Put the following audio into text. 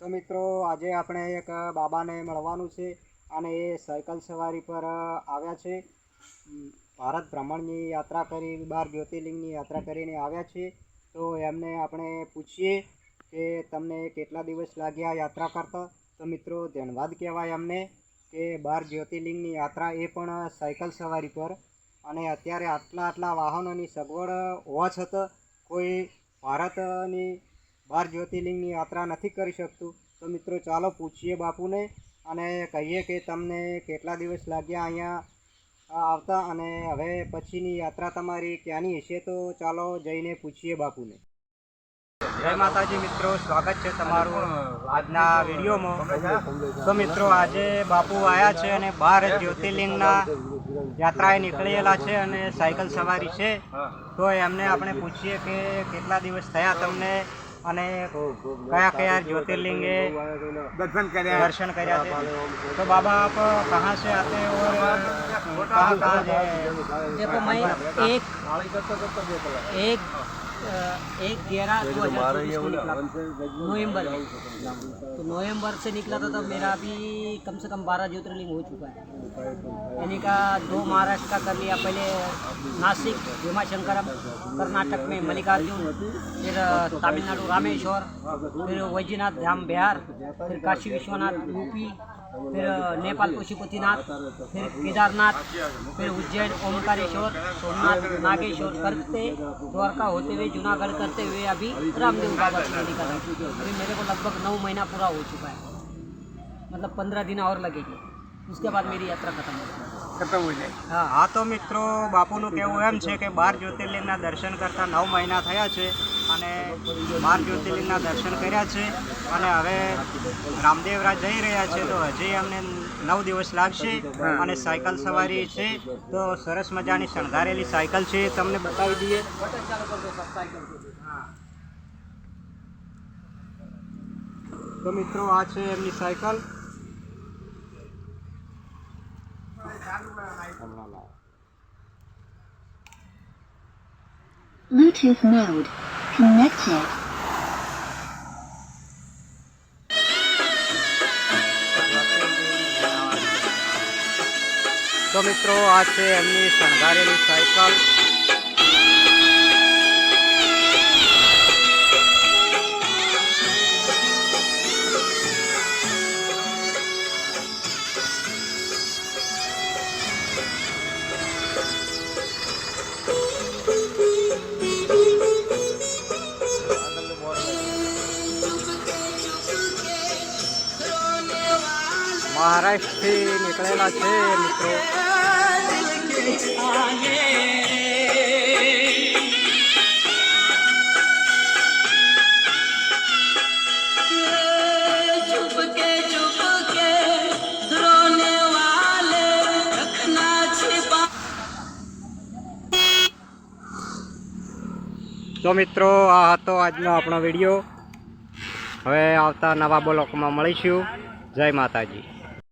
તો મિત્રો, આજે આપણે એક બાબાને મળવાનું છે અને એ સાયકલ સવારી પર આવ્યા છે. ભારત ભ્રમણની યાત્રા કરી, બાર જ્યોતિર્લિંગની યાત્રા કરીને આવ્યા છે. તો એમને આપણે પૂછીએ કે તમને કેટલા દિવસ લાગ્યા યાત્રા કરતા? તો મિત્રો, ધન્યવાદ કહેવાય એમને કે બાર જ્યોતિર્લિંગની યાત્રા એ પણ સાયકલ સવારી પર. અને અત્યારે આટલા આટલા વાહનોની સગવડ હોવા છતાં કોઈ ભારતની બાર જ્યોતિર્લિંગની યાત્રા નથી કરી શકતું. તો મિત્રો, ચાલો પૂછીએ બાપુને અને કહીએ કે તમને કેટલા દિવસ લાગ્યા અહીંયા આવતા અને હવે પછીની યાત્રા તમારી ક્યાંની હશે? તો ચાલો જઈને પૂછીએ બાપુને. જય માતાજી મિત્રો, સ્વાગત છે તમારું આજના વિડીયોમાં. તો મિત્રો, આજે બાપુ આવ્યા છે અને બાર જ્યોતિર્લિંગના યાત્રાએ નીકળેલા છે અને સાયકલ સવારી છે. તો એમને આપણે પૂછીએ કે કેટલા દિવસ થયા તમને અને કયા કયા જ્યોતિર્લિંગે दर्शन કર્યા दर्शन કર્યા थे तो बाबा आप कहाँ से आते हैं और कहाँ कहाँ जाए देखो मैं एक एक अ, एक ग्यारह दो हजार चौबीस को निकला नवंबर में तो नवंबर से निकला था तब मेरा अभी कम से कम बारह ज्योतिर्लिंग हो चुका है यानी का दो महाराष्ट्र का कर लिया पहले नासिक भीमाशंकरम कर्नाटक में मल्लिकार्जुन फिर अ, तमिलनाडु रामेश्वर फिर वैजनाथ धाम बिहार फिर काशी विश्वनाथ यूपी फिर नेपाल पशुपतिनाथ फिर केदारनाथ, फिर उज्जैन ओमकारेश्वर सोमनाथ, नागेश्वर करते, द्वारका होते हुए, जूनागढ़ करते हुए अभी रामदेव बाबा की मेरी का अभी मेरे को लगभग नौ महीना पूरा हो चुका है। मतलब पंद्रह दिन और लगेगी। उसके बाद मेरी यात्रा खत्म हो जाएगी। ખતમ હોય જાય હા તો મિત્રો, બાપુનું કહેવું એમ છે કે બાર જ્યોતિર્લિંગના દર્શન કરતાં નવ મહિના થયા છે અને બાર જ્યોતિર્લિંગના દર્શન કર્યા છે અને હવે રામદેવરાજ જઈ રહ્યા છે તો હજી અમને નવ દિવસ લાગશે અને સાયકલ સવારી છે તો સરસ મજાની શણગારેલી સાયકલ છે, તમને બતાવી દઈએ. તો મિત્રો, આ છે એમની સાયકલ. Bluetooth mode. Connected. તો મિત્રો આ છે એમની શણગારેલી સાયકલ મહારાષ્ટ્રથી નીકળેલા છે મિત્રો. તો મિત્રો આ હતો આજનો આપણો વીડિયો. હવે આવતા નવા બ્લોકમાં મળીશું. જય માતાજી.